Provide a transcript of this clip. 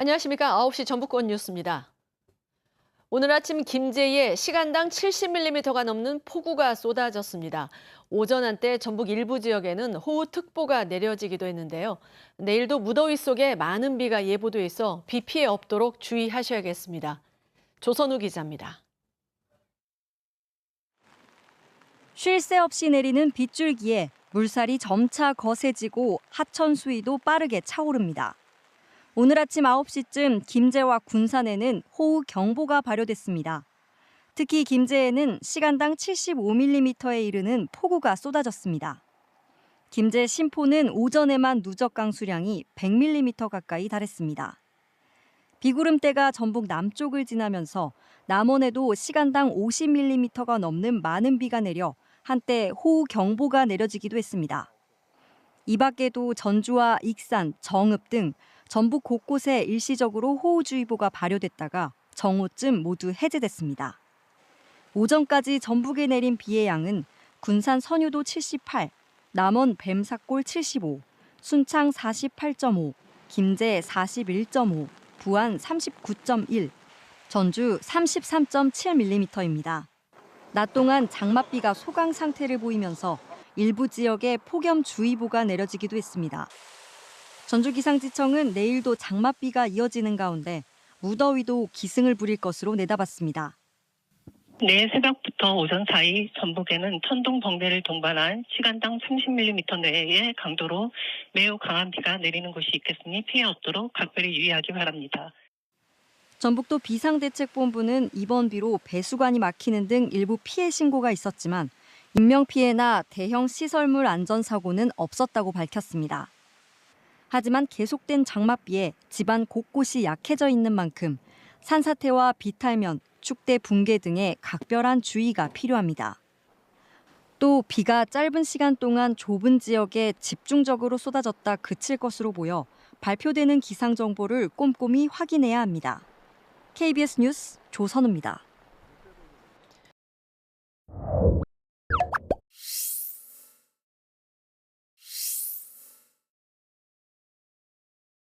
안녕하십니까. 9시 전북권 뉴스입니다. 오늘 아침 김제에 시간당 70mm가 넘는 폭우가 쏟아졌습니다. 오전 한때 전북 일부 지역에는 호우특보가 내려지기도 했는데요. 내일도 무더위 속에 많은 비가 예보돼 있어 비 피해 없도록 주의하셔야겠습니다. 조선우 기자입니다. 쉴 새 없이 내리는 빗줄기에 물살이 점차 거세지고 하천 수위도 빠르게 차오릅니다. 오늘 아침 9시쯤 김제와 군산에는 호우 경보가 발효됐습니다. 특히 김제에는 시간당 75mm에 이르는 폭우가 쏟아졌습니다. 김제 신포는 오전에만 누적 강수량이 100mm 가까이 달했습니다. 비구름대가 전북 남쪽을 지나면서 남원에도 시간당 50mm가 넘는 많은 비가 내려 한때 호우 경보가 내려지기도 했습니다. 이 밖에도 전주와 익산, 정읍 등 전북 곳곳에 일시적으로 호우주의보가 발효됐다가 정오쯤 모두 해제됐습니다. 오전까지 전북에 내린 비의 양은 군산 선유도 78, 남원 뱀사골 75, 순창 48.5, 김제 41.5, 부안 39.1, 전주 33.7mm입니다. 낮 동안 장맛비가 소강 상태를 보이면서 일부 지역에 폭염주의보가 내려지기도 했습니다. 전주기상지청은 내일도 장맛비가 이어지는 가운데 무더위도 기승을 부릴 것으로 내다봤습니다. 내일 새벽부터 오전 사이 전북에는 천둥 번개를 동반한 시간당 30mm 내외의 강도로 매우 강한 비가 내리는 곳이 있겠으니 피해 없도록 각별히 유의하기 바랍니다. 전북도 비상대책본부는 이번 비로 배수관이 막히는 등 일부 피해 신고가 있었지만 인명피해나 대형 시설물 안전사고는 없었다고 밝혔습니다. 하지만 계속된 장맛비에 집안 곳곳이 약해져 있는 만큼 산사태와 비탈면, 축대 붕괴 등의 각별한 주의가 필요합니다. 또 비가 짧은 시간 동안 좁은 지역에 집중적으로 쏟아졌다 그칠 것으로 보여 발표되는 기상 정보를 꼼꼼히 확인해야 합니다. KBS 뉴스 조선우입니다.